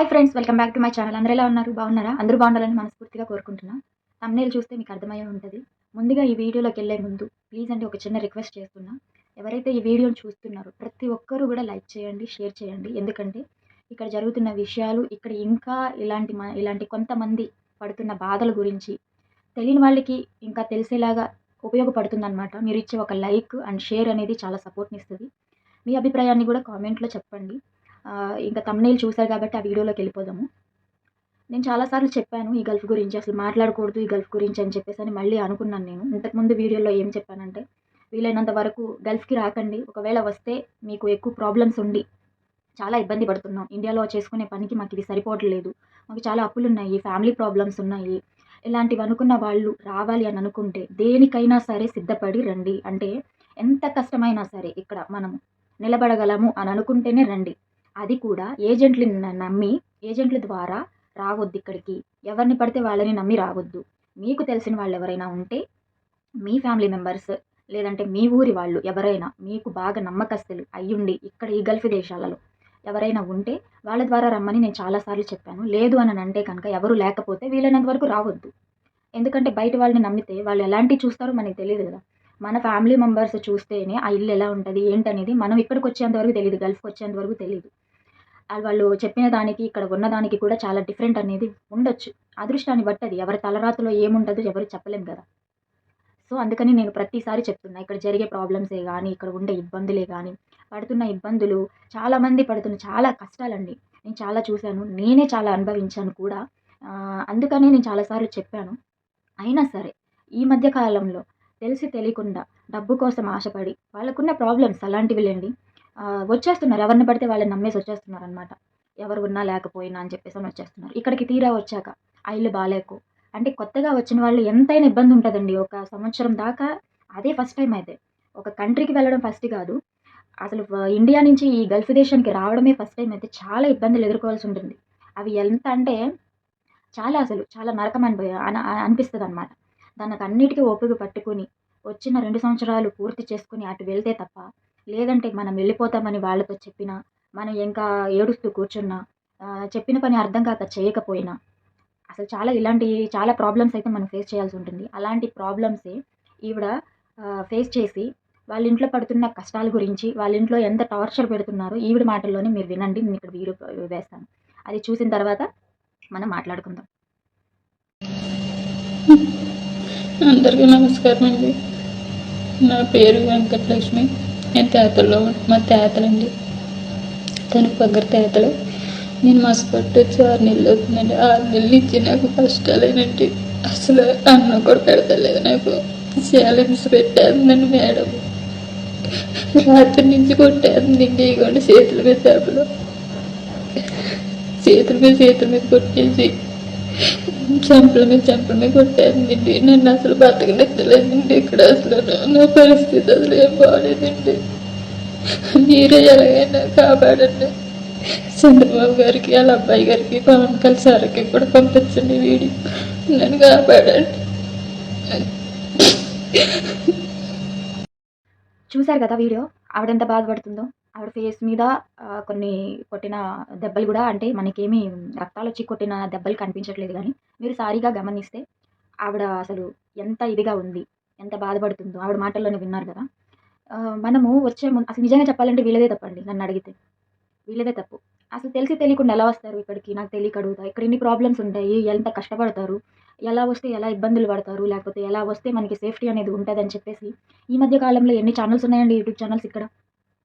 Hi friends welcome back to my channel అందరూ ఎలా ఉన్నారు? బాగున్నారా? అందరూ బాగుండాలని మనస్ఫూర్తిగా కోరుకుంటున్నా. తమ్నేలు చూస్తే మీకు అర్థమయ్యే ఉంటుంది. ముందుగా ఈ వీడియోలోకి వెళ్ళే ముందు ప్లీజ్ అండి ఒక చిన్న రిక్వెస్ట్ చేస్తున్నా. ఎవరైతే ఈ వీడియోని చూస్తున్నారో ప్రతి ఒక్కరూ కూడా లైక్ చేయండి షేర్ చేయండి. ఎందుకంటే ఇక్కడ జరుగుతున్న విషయాలు ఇక్కడ ఇంకా ఇలాంటి ఇలాంటి కొంతమంది పడుతున్న బాధల గురించి తెలియని వాళ్ళకి ఇంకా తెలిసేలాగా ఉపయోగపడుతుందన్నమాట. మీరు ఇచ్చే ఒక లైక్ అండ్ షేర్ అనేది చాలా సపోర్ట్ని ఇస్తుంది. మీ అభిప్రాయాన్ని కూడా కామెంట్లో చెప్పండి. ఇంకా తమ్నేలు చూశారు కాబట్టి ఆ వీడియోలోకి వెళ్ళిపోదాము. నేను చాలాసార్లు చెప్పాను ఈ గల్ఫ్ గురించి అసలు మాట్లాడకూడదు ఈ గల్ఫ్ గురించి అని చెప్పేసి అని మళ్ళీ అనుకున్నాను నేను. ఇంతకుముందు వీడియోలో ఏం చెప్పానంటే వీలైనంత వరకు గల్ఫ్కి రాకండి ఒకవేళ వస్తే మీకు ఎక్కువ ప్రాబ్లమ్స్ ఉండి చాలా ఇబ్బంది పడుతున్నాం. ఇండియాలో చేసుకునే పనికి మాకు ఇది సరిపోవట్లేదు. మాకు చాలా అప్పులు ఉన్నాయి ఫ్యామిలీ ప్రాబ్లమ్స్ ఉన్నాయి. ఇలాంటివి అనుకున్న వాళ్ళు రావాలి అని అనుకుంటే దేనికైనా సరే సిద్ధపడి రండి. అంటే ఎంత కష్టమైనా సరే ఇక్కడ మనము నిలబడగలము అని అనుకుంటేనే రండి. అది కూడా ఏజెంట్లని నమ్మి ఏజెంట్ల ద్వారా రావద్దు ఇక్కడికి. ఎవరిని పడితే వాళ్ళని నమ్మి రావద్దు. మీకు తెలిసిన వాళ్ళు ఎవరైనా ఉంటే మీ ఫ్యామిలీ మెంబర్స్ లేదంటే మీ ఊరి వాళ్ళు ఎవరైనా మీకు బాగా నమ్మకస్తులు అయ్యుండి ఇక్కడ ఈ గల్ఫ్ దేశాలలో ఎవరైనా ఉంటే వాళ్ళ ద్వారా రమ్మని నేను చాలాసార్లు చెప్పాను. లేదు అని అంటే కనుక ఎవరు లేకపోతే వీలైనంత వరకు రావద్దు. ఎందుకంటే బయట వాళ్ళని నమ్మితే వాళ్ళు ఎలాంటివి చూస్తారో మనకి తెలియదు కదా. మన ఫ్యామిలీ మెంబర్స్ చూస్తేనే ఆ ఇల్లు ఎలా ఉంటుంది ఏంటనేది మనం ఇక్కడికి వచ్చేంత వరకు తెలియదు గల్ఫ్కి వచ్చేంత వరకు తెలియదు. వాళ్ళు చెప్పిన దానికి ఇక్కడ ఉన్న దానికి కూడా చాలా డిఫరెంట్ అనేది ఉండొచ్చు. అదృష్టాన్ని బట్టది ఎవరి తలరాతలో ఏముంటుందో ఎవరు చెప్పలేం కదా. సో అందుకని నేను ప్రతిసారి చెప్తున్నా ఇక్కడ జరిగే ప్రాబ్లమ్సే కానీ ఇక్కడ ఉండే ఇబ్బందులే కానీ పడుతున్న ఇబ్బందులు చాలామంది పడుతున్న చాలా కష్టాలండి. నేను చాలా చూశాను నేనే చాలా అనుభవించాను కూడా. అందుకనే నేను చాలాసార్లు చెప్పాను. అయినా సరే ఈ మధ్య కాలంలో తెలిసి తెలియకుండా డబ్బు కోసం ఆశపడి వాళ్ళకున్న ప్రాబ్లమ్స్ అలాంటివి లేండి. వచ్చేస్తున్నారు. ఎవరిని పడితే వాళ్ళని నమ్మేసి వచ్చేస్తున్నారు అనమాట ఎవరు ఉన్నా లేకపోయినా అని చెప్పేసి అని వచ్చేస్తున్నారు. ఇక్కడికి తీరా వచ్చాక ఆ ఇల్లు బాగాలేకు అంటే కొత్తగా వచ్చిన వాళ్ళు ఎంతైనా ఇబ్బంది ఉంటుందండి. ఒక సంవత్సరం దాకా అదే ఫస్ట్ టైం అయితే. ఒక కంట్రీకి వెళ్ళడం ఫస్ట్ కాదు. అసలు ఇండియా నుంచి ఈ గల్ఫ్ దేశానికి రావడమే ఫస్ట్ టైం అయితే చాలా ఇబ్బందులు ఎదుర్కోవాల్సి ఉంటుంది. అవి ఎంత అంటే చాలా అసలు చాలా నరకం అనిపోయి అనిపిస్తుంది అనమాట దానికి అన్నిటికీ ఓపిక పట్టుకొని వచ్చిన రెండు సంవత్సరాలు పూర్తి చేసుకుని అటు వెళ్తే తప్ప లేదంటే మనం వెళ్ళిపోతామని వాళ్ళతో చెప్పినా మనం ఇంకా ఏడుస్తూ కూర్చున్నా చెప్పిన పని అర్థం కాక చేయకపోయినా అసలు చాలా ఇలాంటి చాలా ప్రాబ్లమ్స్ అయితే మనం ఫేస్ చేయాల్సి ఉంటుంది. అలాంటి ప్రాబ్లమ్సే ఈవిడ ఫేస్ చేసి వాళ్ళ ఇంట్లో పడుతున్న కష్టాల గురించి వాళ్ళ ఇంట్లో ఎంత టార్చర్ పెడుతున్నారో ఈవిడ మాటల్లోనే మీరు వినండి నేను ఇక్కడ వీడియో వేస్తాను. అది చూసిన తర్వాత మనం మాట్లాడుకుందాం. అందరికీ నమస్కారం అండి నా పేరు వెంకటలక్ష్మి. నేను తేతల్లో మా తేతలండి. తను పగ్గర తేతలు. నేను మసపట్టు వచ్చి ఆరు నెలలు అవుతుందండి. ఆరు నెలల నుంచి నాకు కష్టాలేనండి. అసలు అన్నం కూడా పెడతలేదు నాకు. ఛాలెంజ్ పెట్టేస్తుందండి మేడం. రాత్రి నుంచి కొట్టేస్తుంది ఇంకేయకుండా చేతుల మీద దెబ్బలు చేతుల మీద చేతుల మీద కొట్టేసి చెంపల మీద చెంపల మీద కొట్టేసిందండి నన్ను అసలు బతకనెత్తలేదండి. ఇక్కడ అసలు నా- పరిస్థితి అసలు ఏం బాగాలేదండి మీరే ఎలాగైనా కాపాడండి. చంద్రబాబు గారికి వాళ్ళ అబ్బాయి గారికి పవన్ కళ్యాణ్ సార్కి కూడా పంపించండి వీడియో. నన్ను కాపాడండి. చూశారు కదా వీడియో? ఆవిడ ఎంత బాధపడుతుందో? ఆవిడ ఫేస్ మీద కొన్ని కొట్టిన దెబ్బలు కూడా అంటే మనకేమి రక్తాలు వచ్చి కొట్టిన దెబ్బలు కనిపించట్లేదు కానీ మీరు సారీగా గమనిస్తే ఆవిడ అసలు ఎంత ఇదిగా ఉంది ఎంత బాధపడుతుందో ఆవిడ మాటల్లోనే విన్నారు కదా. మనము వచ్చే ముందు అసలు నిజంగా చెప్పాలంటే వీళ్ళదే తప్పండి నన్ను అడిగితే. వీళ్ళదే తప్పు. అసలు తెలిసి తెలియకుండా ఎలా వస్తారు ఇక్కడికి? నాకు తెలియక అడుగుతా. ఇక్కడ ఎన్ని ప్రాబ్లమ్స్ ఉంటాయి ఎంత కష్టపడతారు ఎలా వస్తే ఎలా ఇబ్బందులు పడతారు లేకపోతే ఎలా వస్తే మనకి సేఫ్టీ అనేది ఉంటుందని చెప్పేసి ఈ మధ్య కాలంలో ఎన్ని ఛానల్స్ ఉన్నాయండి యూట్యూబ్ ఛానల్స్ ఇక్కడ?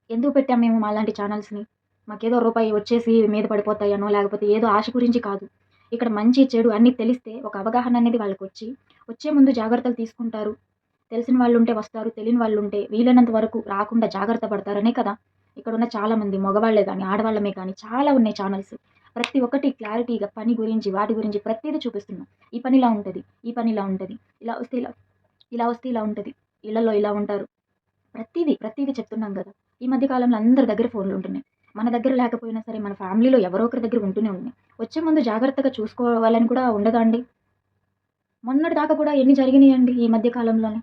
ఎందుకు పెట్టాం మేము మాలాంటి ఛానల్స్ని మాకేదో రూపాయి వచ్చేసి మీద పడిపోతాయనో లేకపోతే ఏదో ఆశ గురించి కాదు. ఇక్కడ మంచి చెడు అన్నీ తెలిస్తే ఒక అవగాహన అనేది వాళ్ళకి వచ్చి వచ్చే ముందు జాగ్రత్తలు తీసుకుంటారు. తెలిసిన వాళ్ళు ఉంటే వస్తారు తెలియని వాళ్ళు ఉంటే వీలైనంత వరకు రాకుండా జాగ్రత్త పడతారనే కదా. ఇక్కడ ఉన్న చాలామంది మగవాళ్ళే కానీ ఆడవాళ్ళమే కానీ చాలా ఉన్నాయి ఛానల్స్ ప్రతి ఒక్కటి క్లారిటీగా పని గురించి వాటి గురించి ప్రతిదీ చూపిస్తున్నాం. ఈ పని ఇలా ఉంటుంది ఈ పని ఇలా ఉంటుంది ఇలా వస్తే ఇలా ఇలా వస్తే ఇలా ఉంటుంది ఇళ్ళలో ఇలా ఉంటారు. ప్రతిదీ ప్రతిదీ చెప్తున్నాం కదా. ఈ మధ్య కాలంలో అందరి దగ్గర ఫోన్లు ఉంటున్నాయి. మన దగ్గర లేకపోయినా సరే మన ఫ్యామిలీలో ఎవరో ఒకరి దగ్గర ఉంటూనే ఉన్నాయి. వచ్చే ముందు జాగ్రత్తగా చూసుకోవాలని కూడా ఉండదా అండి? మొన్నటి దాకా కూడా ఎన్ని జరిగినాయండి ఈ మధ్య కాలంలోనే?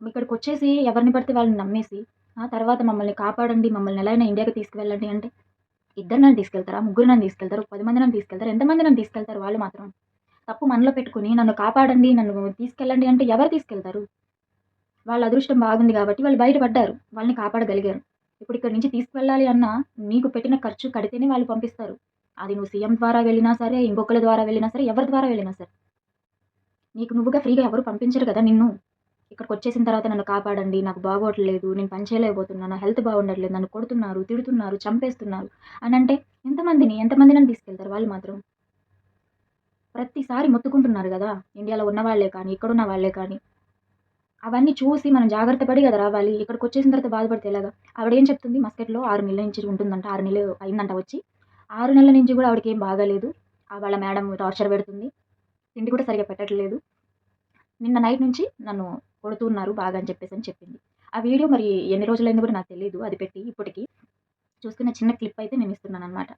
ఇక్కడికి వచ్చేసి ఎవరిని పడితే వాళ్ళని నమ్మేసి ఆ తర్వాత మమ్మల్ని కాపాడండి మమ్మల్ని ఎలా అయినా ఇండియాకి తీసుకువెళ్ళండి అంటే ఇద్దరు నన్ను తీసుకెళ్తారా? ముగ్గురు నన్ను తీసుకెళ్తారు పది మంది నన్ను తీసుకెళ్తారు? ఎంతమంది నన్ను తీసుకెళ్తారు వాళ్ళు మాత్రం? తప్పు మనలో పెట్టుకుని నన్ను కాపాడండి నన్ను తీసుకెళ్ళండి అంటే ఎవరు తీసుకెళ్తారు? వాళ్ళ అదృష్టం బాగుంది కాబట్టి వాళ్ళు బయటపడ్డారు వాళ్ళని కాపాడగలిగారు. ఇప్పుడు ఇక్కడ నుంచి తీసుకువెళ్ళాలి అన్నా నీకు పెట్టిన ఖర్చు కడితేనే వాళ్ళు పంపిస్తారు. అది నువ్వు సీఎం ద్వారా వెళ్ళినా సరే ఇంకొకరి ద్వారా వెళ్ళినా సరే ఎవరి ద్వారా వెళ్ళినా సరే. నీకు నువ్వుగా ఫ్రీగా ఎవరు పంపించరు కదా నిన్ను. ఇక్కడికి వచ్చేసిన తర్వాత నన్ను కాపాడండి నాకు బాగోట్లేదు నేను పని చేయలేకపోతున్నాను నా హెల్త్ బాగుండట్లేదు నన్ను కొడుతున్నారు తిడుతున్నారు చంపేస్తున్నారు అని అంటే ఎంతమందిని ఎంతమంది నన్ను తీసుకెళ్తారు వాళ్ళు మాత్రం? ప్రతిసారి మొత్తుకుంటున్నారు కదా. ఇండియాలో ఉన్న వాళ్ళే కానీ ఇక్కడున్న వాళ్ళే కానీ. అవన్నీ చూసి మనం జాగ్రత్త పడి కదా రావాలి. ఇక్కడికి వచ్చేసిన తర్వాత బాధపడితే ఎలాగా? ఆవిడ ఏం చెప్తుంది? మస్కెట్లో ఆరు నెలల నుంచి ఉంటుందంట. ఆరు నెలలు అయిందంట వచ్చి. ఆరు నెలల నుంచి కూడా ఆవిడకి ఏం బాగాలేదు ఆ వాళ్ళ మేడం టార్చర్ పెడుతుంది. తిండి కూడా సరిగా పెట్టట్లేదు. నిన్న నైట్ నుంచి నన్ను కొడుతున్నారు బాగా అని చెప్పేసి అని చెప్పింది. ఆ వీడియో మరి ఎన్ని రోజులైందో కూడా నాకు తెలియదు అది పెట్టి ఇప్పటికి చూసుకున్న చిన్న క్లిప్ అయితే నేను ఇస్తున్నాను అనమాట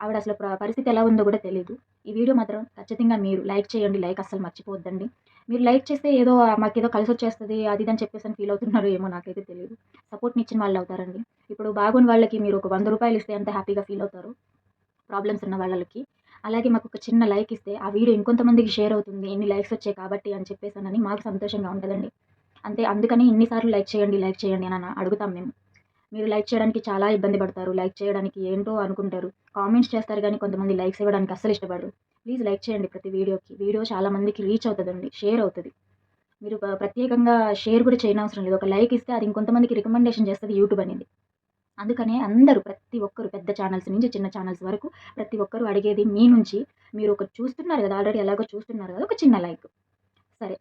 ఆవిడ అసలు పరిస్థితి ఎలా ఉందో కూడా తెలియదు ఈ వీడియో మాత్రం ఖచ్చితంగా మీరు లైక్ చేయండి లైక్ అస్సలు మర్చిపోవద్దండి. మీరు లైక్ చేస్తే ఏదో మాకు ఏదో కలిసి వచ్చేస్తుంది అది ఇది అని చెప్పేసి అని ఫీల్ అవుతున్నారు ఏమో నాకైతే తెలియదు సపోర్ట్ని ఇచ్చిన వాళ్ళు అవుతారండి. ఇప్పుడు బాగున్న వాళ్ళకి మీరు ఒక వంద రూపాయలు ఇస్తే ఎంత హ్యాపీగా ఫీల్ అవుతారు ప్రాబ్లమ్స్ ఉన్న వాళ్ళకి. అలాగే మాకు ఒక చిన్న లైక్ ఇస్తే ఆ వీడియో ఇంకొంతమందికి షేర్ అవుతుంది ఎన్ని లైక్స్ వచ్చాయి కాబట్టి అని చెప్పేసానని మాకు సంతోషంగా ఉంటుందండి. అంతే అందుకని ఇన్నిసార్లు లైక్ చేయండి లైక్ చేయండి అని అడుగుతాం మేము. మీరు లైక్ చేయడానికి చాలా ఇబ్బంది పడతారు. లైక్ చేయడానికి ఏంటో అనుకుంటారు. కామెంట్స్ చేస్తారు కానీ కొంతమంది లైక్స్ ఇవ్వడానికి అస్సలు ఇష్టపడరు. ప్లీజ్ లైక్ చేయండి ప్రతి వీడియోకి. వీడియో చాలా మందికి రీచ్ అవుతుందండి. షేర్ అవుతుంది. మీరు ప్రత్యేకంగా షేర్ కూడా చేయనవసరం లేదు. ఒక లైక్ ఇస్తే అది ఇంకొంతమందికి రికమెండేషన్ చేస్తుంది యూట్యూబ్ అనేది. అందుకనే అందరూ ప్రతి ఒక్కరు పెద్ద ఛానల్స్ నుంచి చిన్న ఛానల్స్ వరకు ప్రతి ఒక్కరు అడిగేది మీ నుంచి. మీరు ఒక చూస్తున్నారు కదా ఆల్రెడీ ఎలాగో చూస్తున్నారు కదా ఒక చిన్న లైక్. సరే.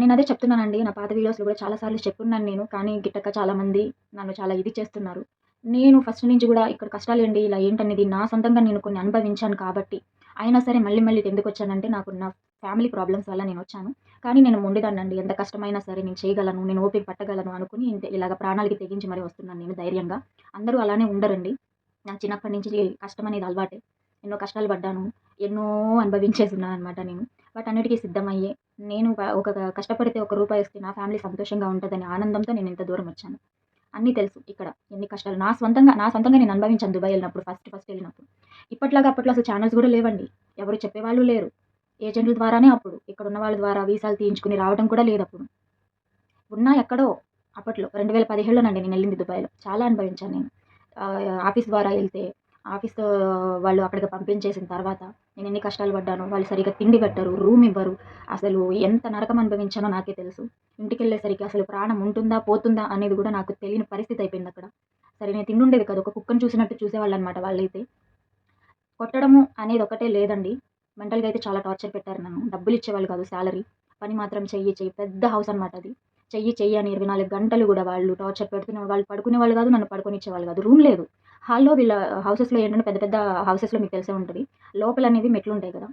నేను అదే చెప్తున్నానండి. నా పాత వీడియోస్లో కూడా చాలాసార్లు చెప్పున్నాను నేను. కానీ గిట్టక చాలామంది నన్ను చాలా ఇది చేస్తున్నారు. నేను ఫస్ట్ నుంచి కూడా ఇక్కడ కష్టాలు ఏంటి ఇలా ఏంటనేది నా సొంతంగా నేను కొన్ని అనుభవించాను కాబట్టి. అయినా సరే మళ్ళీ మళ్ళీ ఎందుకు వచ్చానంటే నాకు నా ఫ్యామిలీ ప్రాబ్లమ్స్ వల్ల నేను వచ్చాను. కానీ నేను మొండిదాన్నండి ఎంత కష్టమైనా సరే నేను చేయగలను నేను ఓపిక పట్టగలను అనుకుని ఇలాగ ప్రాణాలకి తెగించి మరీ వస్తున్నాను నేను ధైర్యంగా. అందరూ అలానే ఉండరండి. నాకు చిన్నప్పటి నుంచి కష్టం అనేది అలవాటే. ఎన్నో కష్టాలు పడ్డాను ఎన్నో అనుభవించేసి ఉన్నాను అనమాట నేను వాటన్నిటికీ సిద్ధమయ్యే నేను ఒక- కష్టపడితే ఒక రూపాయి వస్తే నా ఫ్యామిలీ సంతోషంగా ఉంటుందని ఆనందంతో నేను ఇంత దూరం వచ్చాను. అన్నీ తెలుసు ఇక్కడ. ఎన్ని కష్టాలు నా సొంతంగా నా సొంతంగా నేను అనుభవించాను దుబాయ్ వెళ్ళినప్పుడు ఫస్ట్ ఫస్ట్ వెళ్ళినప్పుడు. ఇప్పట్లాగా అప్పట్లో అసలు ఛానల్స్ కూడా లేవండి. ఎవరు చెప్పేవాళ్ళు లేరు. ఏజెంట్ల ద్వారానే అప్పుడు. ఇక్కడ ఉన్న వాళ్ళ ద్వారా వీసాలు తీయించుకుని రావడం కూడా లేదు అప్పుడు. ఉన్నా ఎక్కడో అప్పట్లో రెండు వేల పదిహేడులోనండి నేను వెళ్ళింది దుబాయ్లో. చాలా అనుభవించాను నేను. ఆఫీస్ ద్వారా వెళ్తే ఆఫీస్ వాళ్ళు అక్కడికి పంపించేసిన తర్వాత నేను ఎన్ని కష్టాలు పడ్డాను వాళ్ళు సరిగ్గా తిండి పెట్టరు రూమ్ ఇవ్వరు. అసలు ఎంత నరకం అనుభవించానో నాకే తెలుసు. ఇంటికి వెళ్ళేసరికి అసలు ప్రాణం ఉంటుందా పోతుందా అనేది కూడా నాకు తెలియని పరిస్థితి అయిపోయింది అక్కడ. సరే నేను తిండి ఉండేది కదా ఒక కుక్కను చూసినట్టు చూసేవాళ్ళు అనమాట వాళ్ళైతే. కొట్టడము అనేది ఒకటే లేదండి. మెంటల్గా అయితే చాలా టార్చర్ పెట్టారు నన్ను. డబ్బులు ఇచ్చేవాళ్ళు కాదు శాలరీ. పని మాత్రం చెయ్యి చెయ్యి. పెద్ద హౌస్ అనమాట అది. చెయ్యి చెయ్యి అని ఇరవై నాలుగు గంటలు కూడా వాళ్ళు టార్చర్ పెడుతున్న వాళ్ళు పడుకునే వాళ్ళు కాదు నన్ను పడుకొని ఇచ్చేవాళ్ళు కాదు. రూమ్ లేదు. హాల్లో వీళ్ళ హౌసెస్లో ఏంటంటే పెద్ద పెద్ద హౌసెస్లో మీకు తెలిసే ఉంటుంది. లోపల అనేది మెట్లు ఉంటాయి కదా.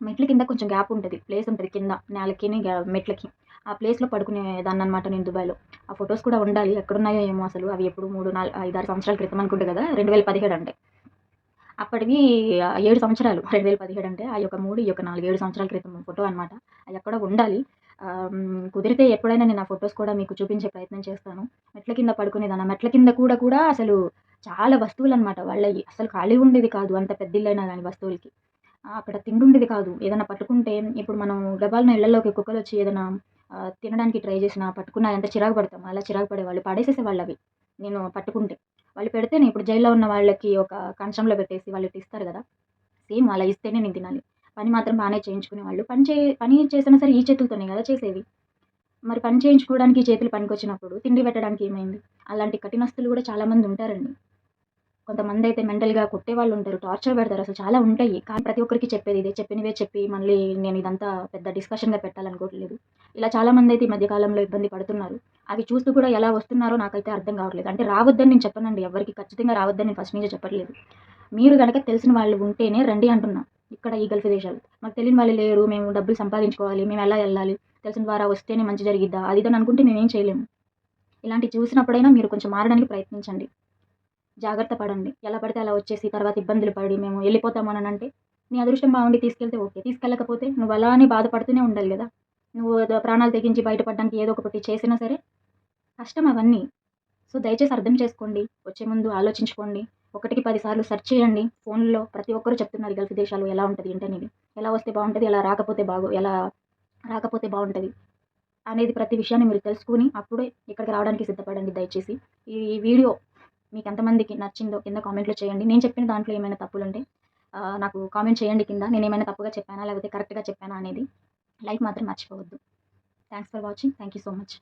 మెట్ల కింద కొంచెం గ్యాప్ ఉంటుంది. ప్లేస్ ఉంటుంది కింద నేలకి మెట్లకి. ఆ ప్లేస్లో పడుకునే దాన్ని అనమాట నేను దుబాయ్లో. ఆ ఫొటోస్ కూడా ఉండాలి. ఎక్కడున్నాయో ఏమో అసలు. అవి ఎప్పుడు మూడు నాలుగు ఐదారు సంవత్సరాల క్రితం అనుకుంటే కదా. రెండు వేల పదిహేడు అంటే. అప్పటివి ఏడు సంవత్సరాలు. రెండు వేల పదిహేడు అంటే ఆ యొక్క మూడు ఈ యొక్క నాలుగు ఏడు సంవత్సరాల క్రితం ఫోటో అనమాట అది ఎక్కడ ఉండాలి. కుదిరితే ఎప్పుడైనా నేను ఆ ఫొటోస్ కూడా మీకు చూపించే ప్రయత్నం చేస్తాను. మెట్ల కింద పడుకునేదాన్ని మెట్ల కింద కూడా కూడా అసలు చాలా వస్తువులు అనమాట వాళ్ళవి. అసలు ఖాళీ ఉండేది కాదు అంత పెద్ద ఇల్లైనా కానీ వస్తువులకి అక్కడ తిండి ఉండేది కాదు. ఏదైనా పట్టుకుంటే ఇప్పుడు మనం గబాలను ఇళ్ళలోకి కుక్కలు వచ్చి ఏదైనా తినడానికి ట్రై చేసినా పట్టుకున్నా ఎంత చిరాకు పడతాం అలా చిరాకు పడేవాళ్ళు. పడేసేసేవాళ్ళు అవి నేను పట్టుకుంటే. వాళ్ళు పెడితేనే ఇప్పుడు జైల్లో ఉన్న వాళ్ళకి ఒక కంచంలో పెట్టేసి వాళ్ళు ఇట్లా ఇస్తారు కదా. సేమ్ అలా ఇస్తేనే నేను తినాలి. పని మాత్రం బాగానే చేయించుకునేవాళ్ళు పని చే పని చేసినా సరే ఈ చేతులతోనే కదా చేసేవి. మరి పని చేయించుకోవడానికి చేతులు చేతులు పనికొచ్చినప్పుడు తిండి పెట్టడానికి ఏమైంది? అలాంటి కఠినస్తులు కూడా చాలామంది ఉంటారండి. కొంతమంది అయితే మెంటల్గా కొట్టే వాళ్ళు ఉంటారు టార్చర్ పెడతారు. అసలు చాలా ఉంటాయి. కానీ ప్రతి ఒక్కరికి చెప్పేది ఇదే. చెప్పినవే చెప్పి మళ్ళీ నేను ఇదంతా పెద్ద డిస్కషన్గా పెట్టాలనుకోవట్లేదు. ఇలా చాలామంది అయితే ఈ మధ్యకాలంలో ఇబ్బంది పడుతున్నారు. అవి చూస్తూ కూడా ఎలా వస్తున్నారో నాకైతే అర్థం కావట్లేదు. అంటే రావద్దని నేను చెప్పనండి. ఎవరికి ఖచ్చితంగా రావద్దని నేను ఫస్ట్ నుంచే చెప్పట్లేదు. మీరు కనుక తెలిసిన వాళ్ళు ఉంటేనే రండి అంటున్నా. ఇక్కడ ఈ గల్ఫ్ దేశాలు. మాకు తెలియని వాళ్ళు లేరు. మేము డబ్బులు సంపాదించుకోవాలి. మేము ఎలా వెళ్ళాలి? తెలిసిన ద్వారా వస్తేనే మంచి జరిగిద్దా? అది అనుకుంటే మేమేం చేయలేము. ఇలాంటి చూసినప్పుడైనా మీరు కొంచెం మారడానికి ప్రయత్నించండి. జాగ్రత్త పడండి. ఎలా పడితే అలా వచ్చేసి తర్వాత ఇబ్బందులు పడి మేము వెళ్ళిపోతామని అంటే నీ అదృష్టం బాగుండి తీసుకెళ్తే ఓకే. తీసుకెళ్ళకపోతే నువ్వు అలానే బాధపడుతూనే ఉండాలి కదా. నువ్వు ప్రాణాలు తెగించి బయటపడడానికి ఏదో ఒకటి చేసినా సరే కష్టం అవన్నీ. సో దయచేసి అర్థం చేసుకోండి. వచ్చే ముందు ఆలోచించుకోండి. ఒకటికి పదిసార్లు సెర్చ్ చేయండి. ఫోన్లో ప్రతి ఒక్కరు చెప్తున్నారు గల్ఫ్ దేశాలు ఎలా ఉంటుంది ఏంటనేది. ఎలా వస్తే బాగుంటుంది ఎలా రాకపోతే బాగు ఎలా రాకపోతే బాగుంటుంది అనేది ప్రతి విషయాన్ని మీరు తెలుసుకుని అప్పుడే ఇక్కడికి రావడానికి సిద్ధపడండి దయచేసి. ఈ వీడియో మీకు ఎంతమందికి నచ్చిందో కింద కామెంట్లో చేయండి. నేను చెప్పిన దాంట్లో ఏమైనా తప్పులు ఉంటే నాకు కామెంట్ చేయండి కింద. నేను ఏమైనా తప్పుగా చెప్పానా? లేకపోతే కరెక్ట్గా చెప్పానా అనేది లైక్ మాత్రం మర్చిపోవద్దు. Thanks for watching. Thank you so much.